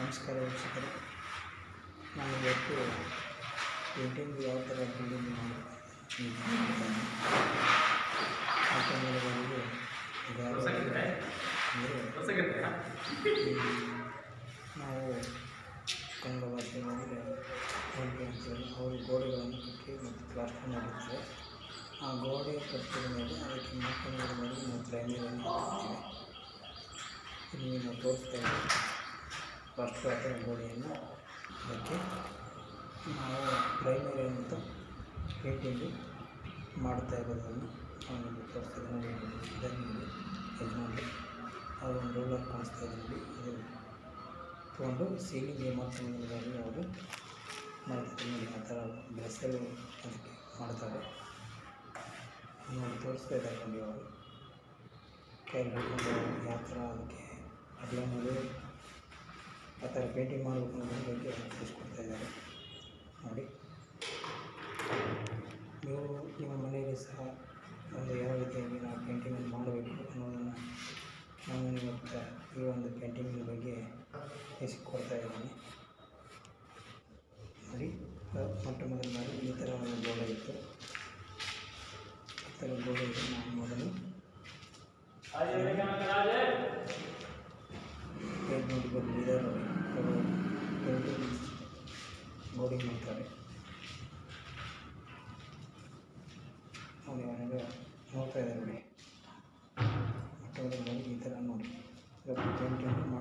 ನಮಸ್ಕಾರ ವೀಕ್ಷಕರೇ. ನಾನು ಇವತ್ತು ಪೇಂಟಿಂಗ್ ಯಾವ ಥರ ಬಿಲ್ಡಿಂಗ್ ನಾವು ಕನ್ನಡ ಭಾಷೆಯಲ್ಲಿ ಅವರು ಗೋಡೆಗಳನ್ನು ಕಟ್ಟಿ ಮತ್ತು ಪ್ಲಾಸ್ಟರ್ ಮಾಡಿರ್ತಾರೆ ಆ ಗೋಡೆ ಕಟ್ಟಿದ ಮೇಲೆ ಅದಕ್ಕೆ ಮಕ್ಕಳ ಮೇಲೆ ನಾವು ಪ್ರೈಮರಿಯನ್ನು ಹಾಕ್ತೀವಿ ನಾವು ತೋರಿಸ್ತಾ ಇದ್ದೀವಿ. ಫಸ್ಟ್ ಹಾಕಿದ ಗೋಡೆಯನ್ನು ಅದಕ್ಕೆ ನಾವು ಪ್ರೈಮರಿ ಅಂತ ಪೇಟಿಯಲ್ಲಿ ಮಾಡ್ತಾ ಇರೋದನ್ನು ಒಂದು ನಿಮಗೆ ತೋರಿಸ್ತಾ ಇದ್ದೀನಿ ನೋಡಿ ಇದನ್ನು ಇದು ಮಾಡಿ ಅವರು ಒಂದು ರೋಲರ್ ಕಾಣಿಸ್ತಾ ಇದ್ದೀವಿ ಅದನ್ನು ಅದು ತೊಗೊಂಡು ಸೀಲಿಂಗ್ ಮತ್ತು ಅವರು ಮಾಡ್ತಾರೆ ನೋಡಿ. ಆ ಥರ ಬೆಸಲು ಅದಕ್ಕೆ ಮಾಡ್ತಾರೆ. ನೋಡಿ, ತೋರಿಸ್ತಾ ಇದ್ದಾರೆ ಅವರು. ಕೈ ಬಿಟ್ಕೊಂಡು ಯಾವ ಥರ ಅದಕ್ಕೆ ಪೇಂಟಿಂಗ್ ಮಾಡಬೇಕು ಅನ್ನೋದ್ರ ಬಗ್ಗೆ ತಿಳಿಸ್ಕೊಡ್ತಾ ಇದ್ದಾರೆ. ನೋಡಿ. ನೀವು ನಿಮ್ಮ ಮನೆಯಲ್ಲಿ ಸಹ ಒಂದು ಯಾವ ರೀತಿಯಾಗಿ ನಾವು ಪೇಂಟಿಂಗನ್ನು ಮಾಡಬೇಕು ಅನ್ನೋದನ್ನು ನಾನು ನಿಮ್ಮ ಈ ಒಂದು ಪೇಂಟಿಂಗಿನ ಬಗ್ಗೆ ತಿಳಿಸಿಕೊಡ್ತಾ ಇದ್ದೀನಿ. ನೋಡಿ. ಮೊಟ್ಟ ಮೊದಲು ಬಾರಿ ಈ ಥರ ಒಂದು ಗೋಡೆ ಇತ್ತು. ಈ ಥರ ಗೋಡೆ ಇತ್ತು ನಾನು ಮೊದಲು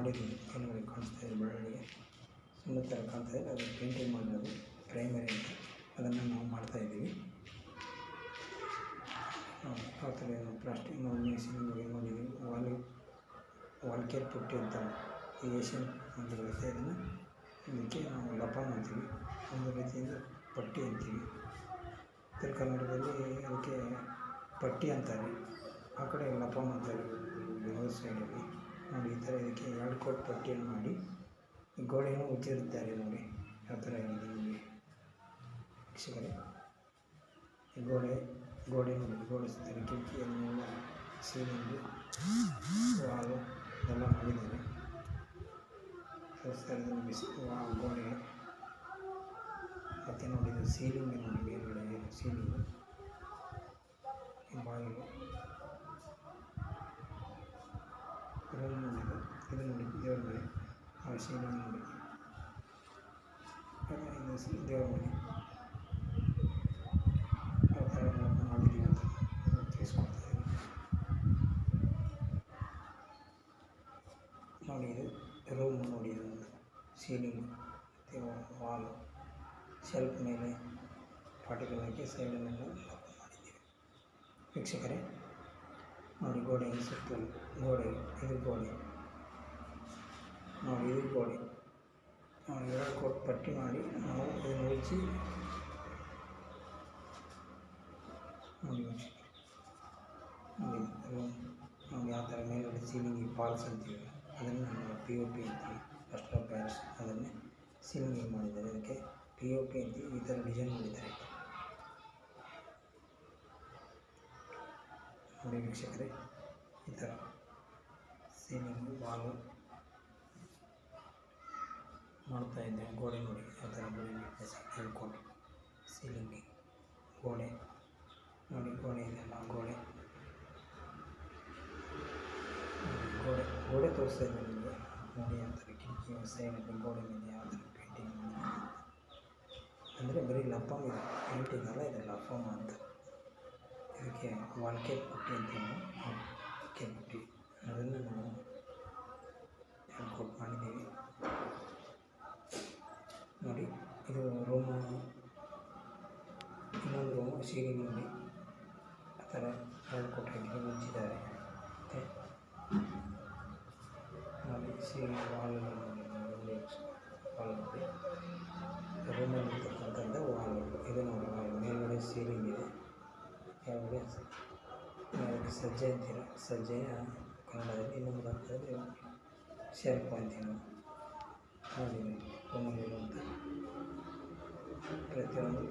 ಮಾಡಿದ್ದೀವಿ ಕೆಲವರಿಗೆ ಕಾಣಿಸ್ತಾ ಇದೆ ಬೆಳವಣಿಗೆ ಸುಮ್ಮನೆ ಥರ ಕಾಣ್ತಾ ಇದೆ ಅದು ಪೇಂಟಿಂಗ್ ಮಾಡಿರೋದು ಪ್ರೈಮರಿ ಅಂತ ಅದನ್ನು ನಾವು ಮಾಡ್ತಾ ಇದ್ದೀವಿ. ನೋಡಿ, ಆ ಥರ ಪ್ಲಾಸ್ಟಿಕ್ ನೋಡಿ ಮಾಡಿದ್ದೀವಿ ವಾಲ್ ಕೇರ್ ಪುಟ್ಟಿ ಅಂತ ಏಷ್ಯನ್ ಒಂದು ಬರುತ್ತೆ ಇದನ್ನು ಇದಕ್ಕೆ ನಾವು ಲಪ ಅಂತೀವಿ ಒಂದು ರೀತಿಯಿಂದ ಪಟ್ಟಿ ಅಂತೀವಿ. ಉತ್ತರ ಕನ್ನಡದಲ್ಲಿ ಅದಕ್ಕೆ ಪಟ್ಟಿ ಅಂತಾರೆ. ಆ ಕಡೆ ಲಪಾನ್ ಅಂತಾರೆ ಸೈಡಲ್ಲಿ ನೋಡಿ, ಈ ಥರ ಇದಕ್ಕೆ ಎರಡು ಕೋಟ್ ಪಟ್ಟಿಯನ್ನು ಮಾಡಿ. ಗೋಡೆಯನ್ನು ಉಜ್ಜಿರುತ್ತಾರೆ ನೋಡಿ, ಯಾವ ಥರ ಇದೆ ನೋಡಿ ವೀಕ್ಷಕರೇ ಗೋಡೆ ಗೋಡೆ ನೋಡಿ ಗೋಡೆ ಕಿಟಕಿಯನ್ನು ಸೀಲಿಂಗು ವಾಲು ಎಲ್ಲ ಮಾಡಿದ್ದಾರೆ. ಗೋಡೆ. ಮತ್ತು ನೋಡಿ, ಇದು ಸೀಲಿಂಗ್ ನೋಡಿ, ಮೇಲ್ಗಡೆ ಸೀಲಿಂಗ್. ಬಾಗಿಲು. ಮಾಡಿದ್ದೀವಿ ಅಂತ ತಿಳಿಸ್ಕೊಡ್ತಾ ಇದ್ದೀನಿ ನೋಡಿ ಇದು ರೂಮ್ ನೋಡಿ ಇದು ಸೀಲಿಂಗ್ ಮತ್ತು ವಾಲು ಶೆಲ್ಫ್ ಮೇಲೆ ಪಾರ್ಟಿಕಲ್ ಹಾಕಿ ಸೈಡಲ್ಲೆಲ್ಲ ಮಾಡಿದ್ದೀವಿ ವೀಕ್ಷಕರೇ ನೋಡಿ ಗೋಡೆಗೆ ಸುತ್ತಲೂ ಗೋಡೆ ಇದು ಗೋಡೆ ನೋಡಿ ಇದು ಗೋಡೆ ಎರಡು ಕೊಟ್ಟು ಪಟ್ಟಿ ಮಾಡಿ ನಾವು ಇದನ್ನು ಉಜ್ಜಿ ನೋಡಿ ನೋಡಿ. ಯಾವ ಥರ ಮೇಲ್ಗಡೆ ಸೀಲಿಂಗಿಗೆ ಫಾಲ್ಸ್ ಅಂತೀವಿ ಅದನ್ನು ನಾವು ಪಿ ಒ ಪಿ ಅಂತೀವಿ. ಫಸ್ಟ್ ಆಫ್ ಪ್ಯಾರಿಸ್ ಅದನ್ನೇ ಸೀಲಿಂಗಿಗೆ ಮಾಡಿದ್ದಾರೆ. ಅದಕ್ಕೆ ಪಿ ಒ ಪಿ ಅಂತೀವಿ. ಈ ಥರ ಡಿಸೈನ್ ಮಾಡಿದ್ದಾರೆ. ನೋಡಿ, ವೀಕ್ಷಕರೇ, ಈ ಥರ. ಸೀಲಿಂಗು ಬಾಲು ಮಾಡ್ತಾ ಇದ್ದೇವೆ ಗೋಡೆ ನೋಡಿ ಯಾವ ಥರ ಗೋಡೆ ನೀಟ್ನೆಸ್ ಹೇಳ್ಕೊಂಡು ಸೀಲಿಂಗಿಗೆ ಗೋಡೆ ನೋಡಿ, ಗೋಡೆ ಇದೆಲ್ಲ ಗೋಡೆ. ಗೋಡೆ ಗೋಡೆ ತೋರಿಸ್ತಾ ಇದ್ದೆ ನಿಮಗೆ. ನೋಡಿ ಥರ ಕಿಟಕಿ ಸೈಡಲ್ಲಿ ಗೋಡೆ ಮೇಲೆ ಯಾವ ಥರ ಪೇಂಟಿಂಗ್ ಅಂದರೆ ಬರೀ ಲಪ್ಪಮ್ಮ ಇದೆ ಪೇಂಟಿಂಗ್ ಅಲ್ಲ, ಇದೆ ಲಪ್ಪಮ್ಮ ಅಂತ. ಇದಕ್ಕೆ ವಾಲ್ಕೆ ಪುಟ್ಟಿ ಅಂತ ವಾಲ್ಕೆ ಪುಟ್ಟಿ ಅದನ್ನು ನಾವು ಹೇಳ್ಕೊಟ್ಟು ಮಾಡಿದ್ದೀವಿ ನೋಡಿ ಇದು ರೂಮು ಇನ್ನೊಂದು ರೂಮು ಸೀಲಿಂಗ್ ನೋಡಿ ಆ ಥರ ಎರಡು ಕೊಟ್ಟು ಹಾಕಿ ಮುಚ್ಚಿದ್ದಾರೆ ಮತ್ತು ನೋಡಿ ಸೀಲಿಂಗ್ ವಾಲಲ್ಲಿ ನೋಡಿ ನೋಡಿ ವಾಲ್ ನೋಡಿ ರೂಮಲ್ಲಿ ಇರ್ತಕ್ಕಂಥದ್ದು ವಾಲ್ಗಳು ಇದು ನೋಡಿ ವಾಲ್ ಮೇಲ್ಗಡೆ ಸೀಲಿಂಗ್ ಇದೆ ಕೆಳಗಡೆ ಅದಕ್ಕೆ ಸಜ್ಜೆ ಅಂತೀರ ಸಜ್ಜೆಯ ಕನ್ನಡದಲ್ಲಿ ಇನ್ನೊಂದು ಅರ್ಥದಲ್ಲಿ ಶೆಲ್ಫ್ ಅಂತೀವಿ ನಾವು ನೋಡಿ ರೂಮಲ್ಲಿರುವಂಥ ಪ್ರತಿಯೊಂದು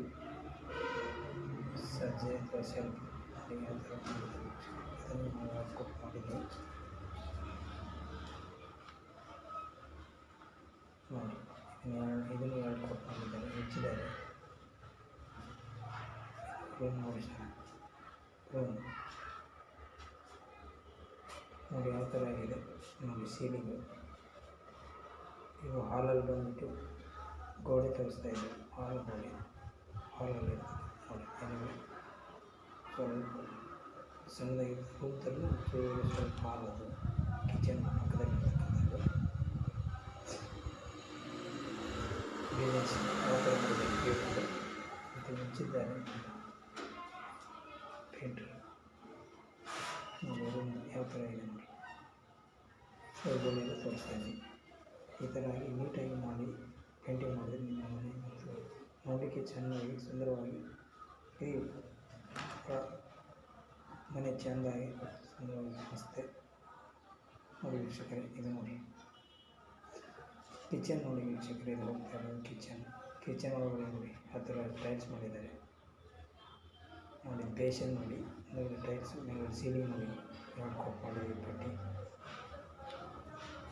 ಸಜ್ಜೆ ಅಥವಾ ಶೆಲ್ಫ್ ನೋಡಿ ಯಾವ ಥರ ಮಾಡಿದ್ದೀವಿ. ಅದನ್ನು ನಾವು ವರ್ಕೌಟ್ ಮಾಡಿದ್ದೀವಿ ಇನ್ನು ಇದನ್ನು ಎರಡು ಕೊಟ್ಟು ಮಾಡಿದ್ದಾರೆ ಹೆಚ್ಚಿದ್ದಾರೆ ರೂಮ್ ನೋಡಿ ಸರ್ ರೂಮ್ ನೋಡಿ, ಯಾವ ಥರ ಆಗಿದೆ ನೋಡಿ ಸೀಲಿಂಗು ಇವು ಹಾಲಲ್ಲಿ ಬಂದ್ಬಿಟ್ಟು ಗೋಡೆ ತೋರಿಸ್ತಾ ಇದೆ. ಹಾಲ್ ಗೋಡೆ. ಹಾಲಲ್ಲಿ ನೋಡಿ ಸ್ವಲ್ಪ ಸಣ್ಣದಾಗಿ ಥರ ಸ್ವಲ್ಪ ಹಾಲ್ ಅದು. ಕಿಚನ್ ಪಕ್ಕದಲ್ಲಿ ಡಿಸೈನ್ಸ್ ಯಾವ ಥರ ಪೇಂಟ್ ಮತ್ತು ಮುಚ್ಚಿದ್ದಾರೆ ಇದನ್ನೆಲ್ಲ ತೋರಿಸ್ತಾ ಈ ಈ ಥರ ಆಗಿ ನೀಟಾಗಿ ಮಾಡಿ ಪೇಂಟಿಂಗ್ ಮಾಡಿದರೆ ನಿಮ್ಮ ಮನೆ ನೋಡಲಿಕ್ಕೆ ಚೆನ್ನಾಗಿ, ಸುಂದರವಾಗಿ ಇರಿ ಮನೆ ಚೆಂದಾಗಿ ಸುಂದರವಾಗಿ ಕಾಣಿಸುತ್ತೆ. ನೋಡಿ ವೀಕ್ಷಕರೇ, ಇದು ನೋಡಿ. ಕಿಚನ್ ನೋಡಿ ವೀಕ್ಷಕರೇ, ಇದು ಹೋಗ್ತಾ ಇರೋದು ಕಿಚನ್ ಕಿಚನ್ ಒಳಗಡೆ ನೋಡಿ ಥರ ಟೈಲ್ಸ್ ಮಾಡಿದ್ದಾರೆ. ನೋಡಿ ಬೇಸನ್ ನೋಡಿ ಟೈಲ್ಸ್ ಸೀಲಿಂಗ್ ನೋಡಿ, ಎರಡು ಮಾಡಿದ್ದೀವಿ ಪಟ್ಟಿ.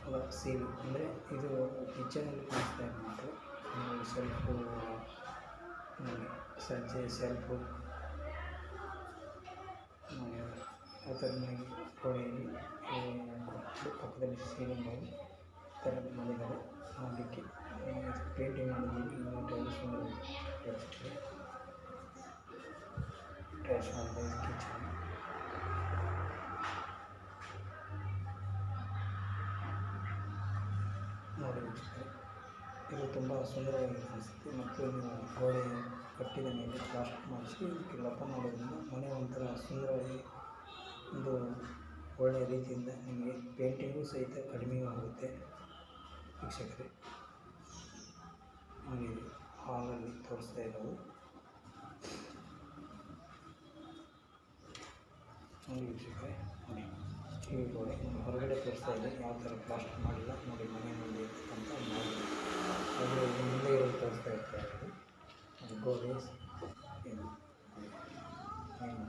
ಅಲ್ಲ ಸೀಲು ಅಂದರೆ ಇದು ಕಿಚನಲ್ಲಿ ಕಾಣಿಸ್ತಾ ಇರುವಂಥದ್ದು ನೋಡಿ ಸೆಲ್ಫು ನೋಡಿ ಸಜ್ಜೆ ಸೆಲ್ಫು ನೋಡಿ ಆ ಥರ ಮಾಡಿ ಗೋಡೆಯಲ್ಲಿ ಕೊಟ್ಟು ಪಕ್ಕದಲ್ಲಿ ಸೀಲಿಂಗ್ ಮಾಡಿ ಈ ಥರ ಮಾಡಿದ್ದಾರೆ ಮಾಡಲಿಕ್ಕೆ ಪೇಂಟಿಂಗ್ ಮಾಡಿದ್ದೀವಿ ಇನ್ನೂ ಟೈಲ್ಸ್ ಮಾಡಿ ಟೈಲ್ಸ್ ಮಾಡಿದ್ದೀವಿ ಕಿಚನ್ ಇದು ತುಂಬ ಸುಂದರವಾಗಿ ಕಾಣಿಸುತ್ತೆ ಮತ್ತು ಗೋಡೆ ಕಟ್ಟಿದ ಮೇಲೆ ಪ್ಲಾಸ್ಟರ್ ಮಾಡಿಸಿ ಇದಕ್ಕೆ ಲಪ್ಪ ಮಾಡೋದ್ರಿಂದ ಮನೆ ಒಂಥರ ಸುಂದರವಾಗಿ ಒಂದು ಒಳ್ಳೆಯ ರೀತಿಯಿಂದ ನಿಮಗೆ ಪೇಂಟಿಂಗು ಸಹಿತ ಕಡಿಮೆ ಆಗುತ್ತೆ ವೀಕ್ಷಕರೇ. ಹಾಗೆ ಹಾಲಲ್ಲಿ ತೋರಿಸ್ತಾ ಇರೋದು. ನೋಡಿ ವೀಕ್ಷಕರೇ, ನೋಡಿ. ಗೋಡೆ ಹೊರಗಡೆ ತೋರಿಸ್ತಾ ಇದೆ ಯಾವ ಥರ ಪ್ಲಾಸ್ಟರ್ ಮಾಡಿಲ್ಲ. ನೋಡಿ, ಮನೆ ಮುಂದೆ ಅಂತ ಮಾಡಿ ಅದು ಮುಂದೆ ಇರೋದು ತೋರಿಸ್ತಾ ಇರ್ತಾರೆ ಅದು ಗೋಡೆ ಏನು ನೋಡಿ. ಏನು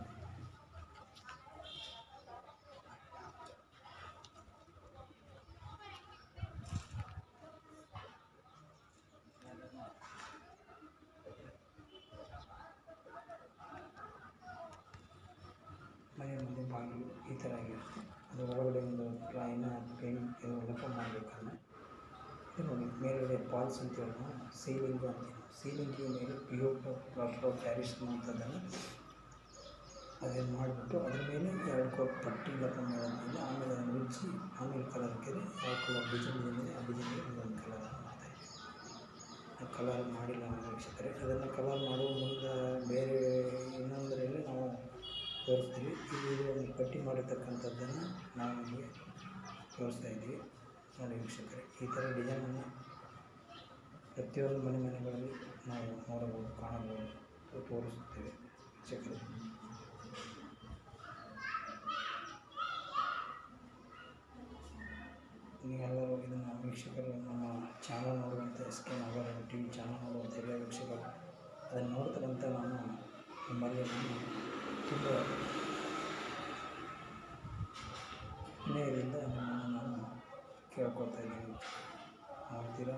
ಮನೆ ಮುಂದೆ ಬಾಗಿಲು ಈ ಥರ ಆಗಿರುತ್ತೆ ಅದು ಒಳಗಡೆ ಒಂದು ಪ್ಲಾಯಿನ ಪೇಂಟ್ ಇದು ಲಪ ಮಾಡಬೇಕಲ್ಲ ಇದು ನೋಡಿ ಮೇಲ್ಗಡೆ ಪಾಲ್ಸ್ ಅಂತ ಹೇಳೋಣ ಸೀಲಿಂಗು ಅಂತೀವಿ ಸೀಲಿಂಗಿಗೆ ಮೇಲೆ P U plaster of Paris ಅಂತದನ್ನು ಅದನ್ನು ಮಾಡಿಬಿಟ್ಟು ಅದ್ರ ಮೇಲೆ ಎರಡು ಕೋಟ್ ಪಟ್ಟಿ ಲಕ್ಕ ಮಾಡಿದ್ಮೇಲೆ ಆಮೇಲೆ ಅದನ್ನು ಮುಚ್ಚಿ ಆಮೇಲೆ ಕಲರ್ ಹಾಕಿದ್ರೆ ಯಾವ ಕಲರ್ ಡಿಸೈನ್ ಏನಿದೆ ಆ ಡಿಸೈನ್ಗೆ ಒಂದೊಂದು ಕಲರ್ ಮಾಡ್ತಾ ಆ ಕಲರ್ ಮಾಡಿಲ್ಲ ನಮ್ಮ ವೀಕ್ಷಕರೇ, ಅದನ್ನು ಕಲರ್ ಮಾಡುವ ಮುಂದೆ ಬೇರೆ ಇನ್ನೊಂದರಲ್ಲಿ ನಾವು ತೋರಿಸ್ತೀವಿ. ಇದು ಒಂದು ಪಟ್ಟಿ ಮಾಡಿರ್ತಕ್ಕಂಥದ್ದನ್ನು ನಾವು ನಿಮಗೆ ತೋರಿಸ್ತಾ ಇದ್ದೀವಿ. ನೋಡಿ ವೀಕ್ಷಕರೇ, ಈ ಥರ ಡಿಸೈನನ್ನು ಪ್ರತಿಯೊಂದು ಮನೆ ಮನೆಗಳಲ್ಲಿ ನಾವು ನೋಡಬಹುದು, ಕಾಣಬಹುದು, ತೋರಿಸುತ್ತೇವೆ ವೀಕ್ಷಕರು. ನೀವೆಲ್ಲರೂ ಇದನ್ನು ವೀಕ್ಷಕರು ನಮ್ಮ ಚಾನಲ್ ನೋಡುವಂಥ S K T V channel ನೋಡುವಂಥ ಎಲ್ಲ ವೀಕ್ಷಕರು, ಅದನ್ನು ನೋಡ್ತಕ್ಕಂಥ ನಾನು ನಿಮ್ಮಲ್ಲಿ ನಾನು ತುಂಬ ವಿನಯದಿಂದ ಕೇಳ್ಕೊಳ್ತಾ ಇದ್ದೀನಿ ಮಾಡ್ತೀರಾ?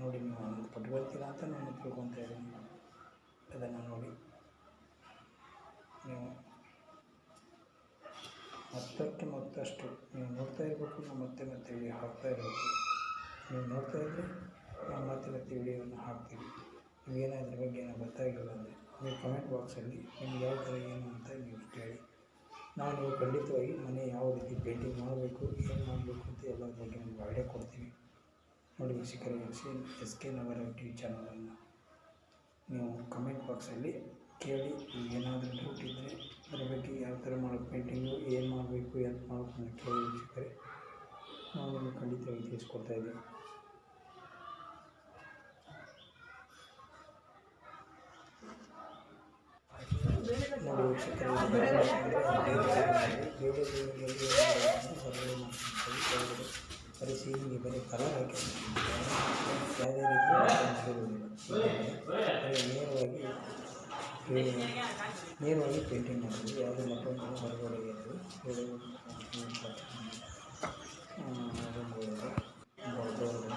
ನೋಡಿ ನೀವು ಆನಂದ ಪಟ್ಕೊಳ್ತೀರಾ ಅಂತ ನಾನು ತಿಳ್ಕೊತಾ ಇದ್ದೀನಿ ಅದನ್ನು ನೋಡಿ. ನೀವು ಮತ್ತಷ್ಟು ಮತ್ತಷ್ಟು ನೀವು ನೋಡ್ತಾ ಇರಬೇಕು ನಾವು ಮತ್ತೆ ಮತ್ತೆ ವಿಡಿಯೋ ಹಾಕ್ತಾ ಇರಬೇಕು. ನೀವು ನೋಡ್ತಾ ಇದ್ದರೆ ನಾವು ಮತ್ತೆ ಮತ್ತೆ ವಿಡಿಯೋವನ್ನು ಹಾಕ್ತೀವಿ. ನಿಮಗೇನೋ ಅದ್ರ ಬಗ್ಗೆ ಏನೋ ಗೊತ್ತಾಗಿಲ್ಲ ಅಂದರೆ, ನೀವು ಕಮೆಂಟ್ ಬಾಕ್ಸಲ್ಲಿ ನಿಮ್ಗೆ ಯಾವ ಥರ ಏನು ಅಂತ ನೀವು ಕೇಳಿ. ನಾವು ಖಂಡಿತವಾಗಿ ಮನೆ ಯಾವ ರೀತಿ ಪೇಂಟಿಂಗ್ ಮಾಡಬೇಕು, ಏನು ಮಾಡಬೇಕು ಅಂತ ಎಲ್ಲರ ಬಗ್ಗೆ ನಿಮ್ಗೆ ಐಡಿಯಾ ಕೊಡ್ತೀವಿ ನೋಡಿ ವೀಕ್ಷಕರ ಸಿ ಎಸ್ ಕೆ ನಗರ ಟಿ ಚಾನಲನ್ನು ನೀವು ಕಮೆಂಟ್ ಬಾಕ್ಸಲ್ಲಿ ಕೇಳಿ ಏನಾದರೂ ಡೌಟ್ ಇದ್ದರೆ ಅದರ ಬಗ್ಗೆ ಯಾವ ಥರ ಮಾಡೋದು ಪೇಂಟಿಂಗು ಏನು ಮಾಡಬೇಕು ಏನು ಮಾಡಬೇಕು ಅಂತ ಕೇಳಿ ವೀಕ್ಷಕರೇ ನಾವು ಖಂಡಿತವಾಗಿ ತಿಳಿಸ್ಕೊಡ್ತಾ ಇದ್ದೀವಿ ನೋಡಿ ವೀಕ್ಷಕರೇ ಇದು ಬೇರೆ ಬೇರೆ ಹೊರಗಡೆ ಮಾಡ್ತಿರ್ತೀವಿ ಕೆಳಗಡೆ ಬರೀ ಸೀಲಿಂಗ್ಗೆ ಬರೀ ಕಲರ್ ಹಾಕಿ ಯಾವುದೇ ರೀತಿ ಬರೀ ನೇರವಾಗಿ ಪೇ- ನೇರವಾಗಿ ಪೇಂಟಿಂಗ್ ಮಾಡೋದು ಯಾವುದೇ ಮತ್ತೊಂದು ಹೊರಗಡೆ ಇರೋದು ರಂಗೋಲಿ ಹೊರಗಡೆ